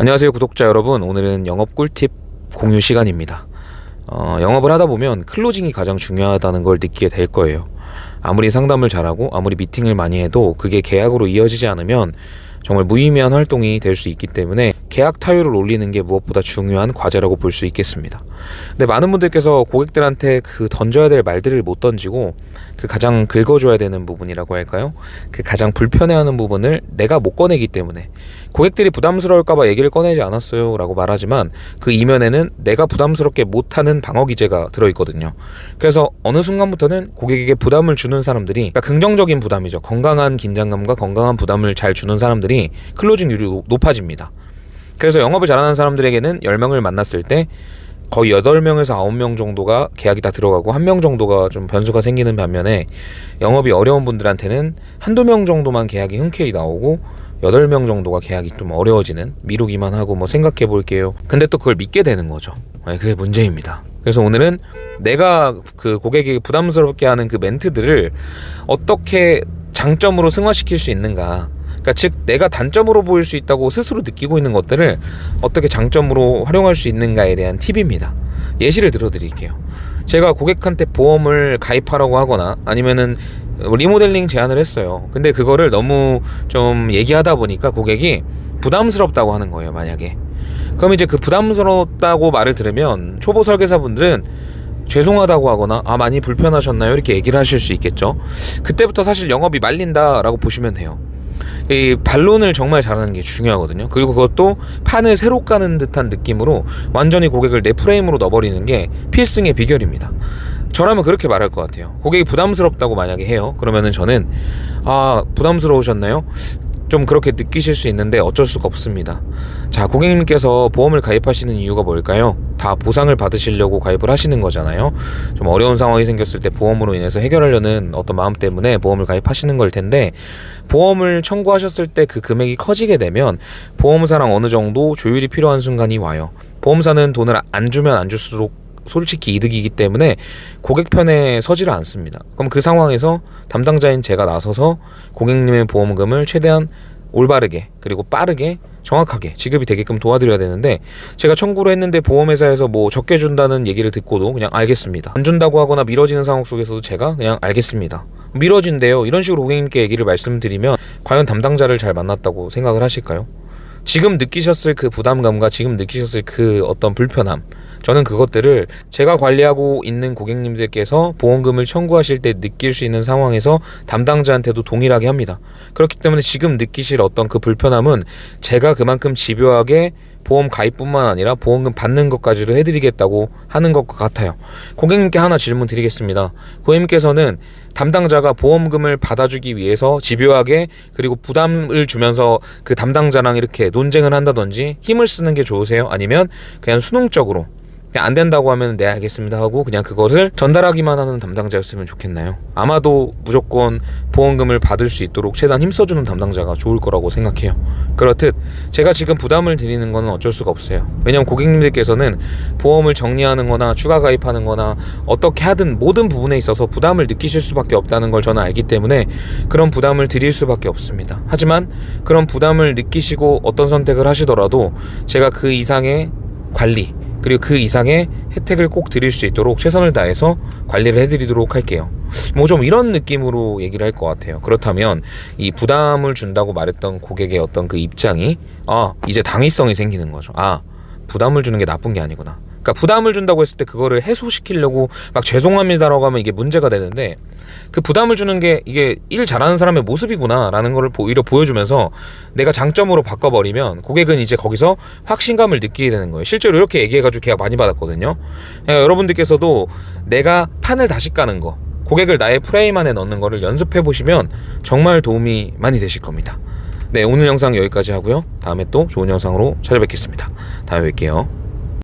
안녕하세요 구독자 여러분. 오늘은 영업 꿀팁 공유 시간입니다. 어, 영업을 하다 보면 클로징이 가장 중요하다는 걸 느끼게 될 거예요. 아무리 상담을 잘하고 아무리 미팅을 많이 해도 그게 계약으로 이어지지 않으면 정말 무의미한 활동이 될 수 있기 때문에 계약 타율을 올리는 게 무엇보다 중요한 과제라고 볼 수 있겠습니다. 근데 많은 분들께서 고객들한테 그 던져야 될 말들을 못 던지고 그 가장 긁어줘야 되는 부분이라고 할까요? 그 가장 불편해하는 부분을 내가 못 꺼내기 때문에 고객들이 부담스러울까봐 얘기를 꺼내지 않았어요 라고 말하지만 그 이면에는 내가 부담스럽게 못하는 방어 기제가 들어있거든요. 그래서 어느 순간부터는 고객에게 부담을 주는 사람들이 그러니까 긍정적인 부담이죠. 건강한 긴장감과 건강한 부담을 잘 주는 사람들이 클로징률이 높- 높아집니다. 그래서 영업을 잘하는 사람들에게는 10명을 만났을 때 거의 8명에서 9명 정도가 계약이 다 들어가고 1명 정도가 좀 변수가 생기는 반면에 영업이 어려운 분들한테는 한두 명 정도만 계약이 흔쾌히 나오고 8명 정도가 계약이 좀 어려워지는 미루기만 하고 뭐 생각해 볼게요. 근데 또 그걸 믿게 되는 거죠. 네, 그게 문제입니다. 그래서 오늘은 내가 그 고객에게 부담스럽게 하는 그 멘트들을 어떻게 장점으로 승화시킬 수 있는가 그러니까 즉 내가 단점으로 보일 수 있다고 스스로 느끼고 있는 것들을 어떻게 장점으로 활용할 수 있는가에 대한 팁입니다. 예시를 들어드릴게요. 제가 고객한테 보험을 가입하라고 하거나 아니면은 리모델링 제안을 했어요. 근데 그거를 너무 좀 얘기하다 보니까 고객이 부담스럽다고 하는 거예요. 만약에 그럼 이제 그 부담스럽다고 말을 들으면 초보 설계사분들은 죄송하다고 하거나 아 많이 불편하셨나요 이렇게 얘기를 하실 수 있겠죠 그때부터 사실 영업이 말린다라고 보시면 돼요 이 반론을 정말 잘하는 게 중요하거든요. 그리고 그것도 판을 새로 까는 듯한 느낌으로 완전히 고객을 내 프레임으로 넣어버리는 게 필승의 비결입니다. 저라면 그렇게 말할 것 같아요. 고객이 부담스럽다고 만약에 해요. 그러면은 저는 아 부담스러우셨나요? 좀 그렇게 느끼실 수 있는데 어쩔 수가 없습니다. 자, 고객님께서 보험을 가입하시는 이유가 뭘까요? 다 보상을 받으시려고 가입을 하시는 거잖아요. 좀 어려운 상황이 생겼을 때 보험으로 인해서 해결하려는 어떤 마음 때문에 보험을 가입하시는 걸 텐데 보험을 청구하셨을 때 그 금액이 커지게 되면 보험사랑 어느 정도 조율이 필요한 순간이 와요. 보험사는 돈을 안 주면 안 줄수록 솔직히 이득이기 때문에 고객 편에 서지를 않습니다. 그럼 그 상황에서 담당자인 제가 나서서 고객님의 보험금을 최대한 올바르게 그리고 빠르게 정확하게 지급이 되게끔 도와드려야 되는데 제가 청구를 했는데 보험회사에서 뭐 적게 준다는 얘기를 듣고도 그냥 알겠습니다. 안 준다고 하거나 미뤄지는 상황 속에서도 제가 그냥 알겠습니다. 미뤄진대요. 이런 식으로 고객님께 얘기를 말씀드리면 과연 담당자를 잘 만났다고 생각을 하실까요? 지금 느끼셨을 그 부담감과 지금 느끼셨을 그 어떤 불편함 저는 그것들을 제가 관리하고 있는 고객님들께서 보험금을 청구하실 때 느낄 수 있는 상황에서 담당자한테도 동일하게 합니다. 그렇기 때문에 지금 느끼실 어떤 그 불편함은 제가 그만큼 집요하게 보험 가입뿐만 아니라 보험금 받는 것까지도 해드리겠다고 하는 것과 같아요. 고객님께 하나 질문 드리겠습니다. 고객님께서는 담당자가 보험금을 받아주기 위해서 집요하게 그리고 부담을 주면서 그 담당자랑 이렇게 논쟁을 한다든지 힘을 쓰는 게 좋으세요? 아니면 그냥 수능적으로 그냥 안 된다고 하면 네 알겠습니다 하고 그냥 그것을 전달하기만 하는 담당자였으면 좋겠나요? 아마도 무조건 보험금을 받을 수 있도록 최대한 힘써주는 담당자가 좋을 거라고 생각해요. 그렇듯 제가 지금 부담을 드리는 거는 어쩔 수가 없어요. 왜냐면 고객님들께서는 보험을 정리하는 거나 추가 가입하는 거나 어떻게 하든 모든 부분에 있어서 부담을 느끼실 수밖에 없다는 걸 저는 알기 때문에 그런 부담을 드릴 수밖에 없습니다. 하지만 그런 부담을 느끼시고 어떤 선택을 하시더라도 제가 그 이상의 관리 그리고 그 이상의 혜택을 꼭 드릴 수 있도록 최선을 다해서 관리를 해드리도록 할게요. 뭐 좀 이런 느낌으로 얘기를 할 것 같아요. 그렇다면 이 부담을 준다고 말했던 고객의 어떤 그 입장이 아 이제 당위성이 생기는 거죠. 아 부담을 주는 게 나쁜 게 아니구나. 그러니까 부담을 준다고 했을 때 그거를 해소시키려고 막 죄송합니다라고 하면 이게 문제가 되는데 그 부담을 주는 게 이게 일 잘하는 사람의 모습이구나라는 거를 오히려 보여주면서 내가 장점으로 바꿔버리면 고객은 이제 거기서 확신감을 느끼게 되는 거예요. 실제로 이렇게 얘기해가지고 계약 많이 받았거든요. 그러니까 여러분들께서도 내가 판을 다시 까는 거, 고객을 나의 프레임 안에 넣는 거를 연습해 보시면 정말 도움이 많이 되실 겁니다. 네, 오늘 영상 여기까지 하고요. 다음에 또 좋은 영상으로 찾아뵙겠습니다. 다음에 뵐게요.